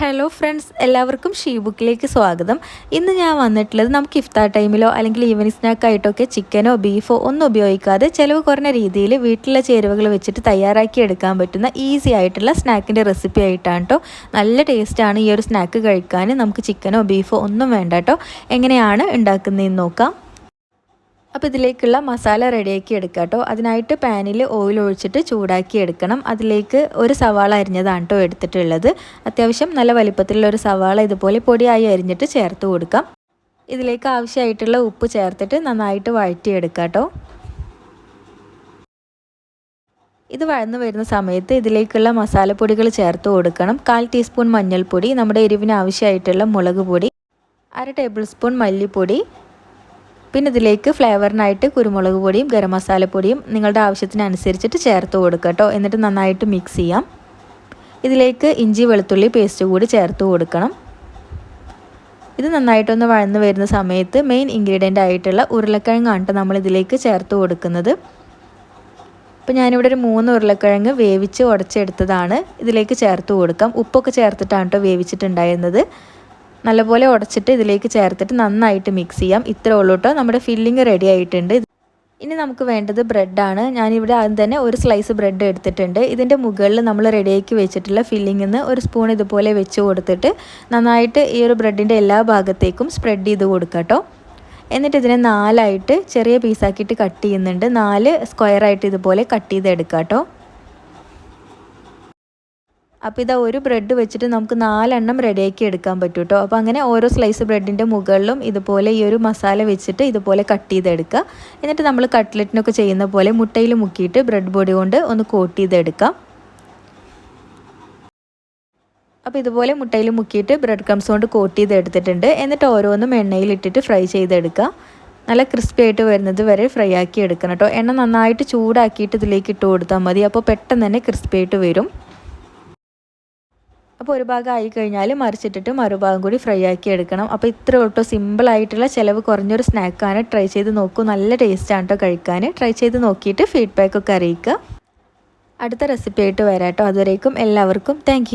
Hello friends എല്ലാവർക്കും she ബുക്കിലേക്ക് സ്വാഗതം. ഇന്ന് ഞാൻ വന്നിട്ടുള്ളത് നമുക്ക് ഇഫ്താർ ടൈമിലോ അല്ലെങ്കിൽ ഈവനിങ് സ്നാക്കായിട്ടൊക്കെ ചിക്കനോ ബീഫോ ഒന്നും ഉപയോഗിക്കാതെ ചിലവ് കുറഞ്ഞ രീതിയിൽ വീട്ടിലെ ചേരുവകൾ വെച്ചിട്ട് തയ്യാറാക്കി എടുക്കാൻ പറ്റുന്ന ഈസി ആയിട്ടുള്ള സ്നാക്കിന്റെ റെസിപ്പി ആയിട്ടാണ് കേട്ടോ നല്ല ടേസ്റ്റാണ് ഈ ഒരു സ്നാക്ക് കഴിക്കാൻ നമുക്ക് ചിക്കനോ ബീഫോ ഒന്നും വേണ്ട കേട്ടോ എങ്ങനെയാണ് ഉണ്ടാക്കുന്നതെന്ന് നോക്കാം. അപ്പോൾ ഇതിലേക്കുള്ള മസാല റെഡിയാക്കി എടുക്കുക കേട്ടോ. അതിനായിട്ട് പാനിൽ ഓയിൽ ഒഴിച്ചിട്ട് ചൂടാക്കി എടുക്കണം. അതിലേക്ക് ഒരു സവാള അരിഞ്ഞതാണ് കേട്ടോ എടുത്തിട്ടുള്ളത്. അത്യാവശ്യം നല്ല വലിപ്പത്തിലുള്ള ഒരു സവാള ഇതുപോലെ പൊടിയായി അരിഞ്ഞിട്ട് ചേർത്ത് കൊടുക്കാം. ഇതിലേക്ക് ആവശ്യമായിട്ടുള്ള ഉപ്പ് ചേർത്തിട്ട് നന്നായിട്ട് വഴറ്റിയെടുക്കുക കേട്ടോ. ഇത് വഴന്നു വരുന്ന സമയത്ത് ഇതിലേക്കുള്ള മസാലപ്പൊടികൾ ചേർത്ത് കൊടുക്കണം. കാൽ ടീസ്പൂൺ മഞ്ഞൾപ്പൊടി നമ്മുടെ എരിവിന് ആവശ്യമായിട്ടുള്ള മുളക് പൊടി അര ടേബിൾ സ്പൂൺ മല്ലിപ്പൊടി പിന്നെ ഇതിലേക്ക് ഫ്ലേവറിനായിട്ട് കുരുമുളക് പൊടിയും ഗരം മസാലപ്പൊടിയും നിങ്ങളുടെ ആവശ്യത്തിനനുസരിച്ചിട്ട് ചേർത്ത് കൊടുക്കുക കേട്ടോ എന്നിട്ട് നന്നായിട്ട് മിക്സ് ചെയ്യാം. ഇതിലേക്ക് ഇഞ്ചി വെളുത്തുള്ളി പേസ്റ്റ് കൂടി ചേർത്ത് കൊടുക്കണം. ഇത് നന്നായിട്ടൊന്ന് വഴന്ന് വരുന്ന സമയത്ത് മെയിൻ ഇൻഗ്രീഡിയന്റ് ആയിട്ടുള്ള ഉരുളക്കിഴങ്ങാണ് നമ്മൾ ഇതിലേക്ക് ചേർത്ത് കൊടുക്കുന്നത്. അപ്പോൾ ഞാനിവിടെ ഒരു മൂന്ന് ഉരുളക്കിഴങ്ങ് വേവിച്ച് ഉടച്ചെടുത്തതാണ്. ഇതിലേക്ക് ചേർത്ത് കൊടുക്കാം. ഉപ്പൊക്കെ ചേർത്തിട്ടാണ് കേട്ടോ വേവിച്ചിട്ടുണ്ടായിരുന്നത്. നല്ലപോലെ ഉടച്ചിട്ട് ഇതിലേക്ക് ചേർത്തിട്ട് നന്നായിട്ട് മിക്സ് ചെയ്യാം. ഇത്രേ ഉള്ളൂ കേട്ടോ നമ്മുടെ ഫില്ലിങ് റെഡി ആയിട്ടുണ്ട്. ഇനി നമുക്ക് വേണ്ടത് ബ്രെഡാണ് ഞാനിവിടെ ആദ്യം തന്നെ ഒരു സ്ലൈസ് ബ്രെഡ് എടുത്തിട്ടുണ്ട്. ഇതിന്റെ മുകളിൽ നമ്മൾ റെഡിയാക്കി വെച്ചിട്ടുള്ള ഫില്ലിങ്ങിൽ നിന്ന് ഒരു സ്പൂൺ ഇതുപോലെ വെച്ച് കൊടുത്തിട്ട് നന്നായിട്ട് ഈ ഒരു ബ്രെഡിന്റെ എല്ലാ ഭാഗത്തേക്കും സ്പ്രെഡ് ചെയ്ത് കൊടുക്കാം കേട്ടോ എന്നിട്ട് ഇതിനെ നാലായിട്ട് ചെറിയ പീസാക്കിയിട്ട് കട്ട് ചെയ്യുന്നുണ്ട്. നാല് സ്ക്വയറായിട്ട് ഇതുപോലെ കട്ട് ചെയ്തെടുക്കാം കേട്ടോ അപ്പോൾ ഇതാ ഒരു ബ്രെഡ് വെച്ചിട്ട് നമുക്ക് നാലെണ്ണം റെഡിയാക്കി എടുക്കാൻ പറ്റും കേട്ടോ അപ്പോൾ അങ്ങനെ ഓരോ സ്ലൈസ് ബ്രെഡിന്റെ മുകളിലും ഇതുപോലെ ഈ ഒരു മസാല വെച്ചിട്ട് ഇതുപോലെ കട്ട് ചെയ്തെടുക്കുക. എന്നിട്ട് നമ്മൾ കട്ട്ലറ്റിനൊക്കെ ചെയ്യുന്ന പോലെ മുട്ടയിൽ മുക്കിയിട്ട് ബ്രെഡ് ബോഡി കൊണ്ട് ഒന്ന് കോട്ട് ചെയ്തെടുക്കാം. അപ്പോൾ ഇതുപോലെ മുട്ടയിൽ മുക്കിയിട്ട് ബ്രെഡ് ക്രംസ് കൊണ്ട് കോട്ട് ചെയ്തെടുത്തിട്ടുണ്ട്. എന്നിട്ട് ഓരോന്നും എണ്ണയിൽ ഇട്ടിട്ട് ഫ്രൈ ചെയ്തെടുക്കുക. നല്ല ക്രിസ്പി ആയിട്ട് വരുന്നത് വരെ ഫ്രൈ ആക്കി എടുക്കണം കേട്ടോ എണ്ണ നന്നായിട്ട് ചൂടാക്കിയിട്ട് ഇതിലേക്ക് ഇട്ട് കൊടുത്താൽ മതി. അപ്പോൾ പെട്ടെന്ന് തന്നെ ക്രിസ്പി ആയിട്ട് വരും. അപ്പോൾ ഒരു ഭാഗം ആയി കഴിഞ്ഞാൽ മറിച്ചിട്ടിട്ട് മറുഭാഗം കൂടി ഫ്രൈ ആക്കി എടുക്കണം. അപ്പോൾ ഇത്ര ഒട്ടോ സിമ്പിളായിട്ടുള്ള ചിലവ് കുറഞ്ഞൊരു സ്നാക്കാണ് ട്രൈ ചെയ്ത് നോക്കൂ. നല്ല ടേസ്റ്റാണ് കേട്ടോ കഴിക്കാൻ ട്രൈ ചെയ്ത് നോക്കിയിട്ട് ഫീഡ്ബാക്കൊക്കെ അറിയിക്കുക. അടുത്ത റെസിപ്പി ആയിട്ട് വരാം കേട്ടോ അതുവരേക്കും എല്ലാവർക്കും താങ്ക്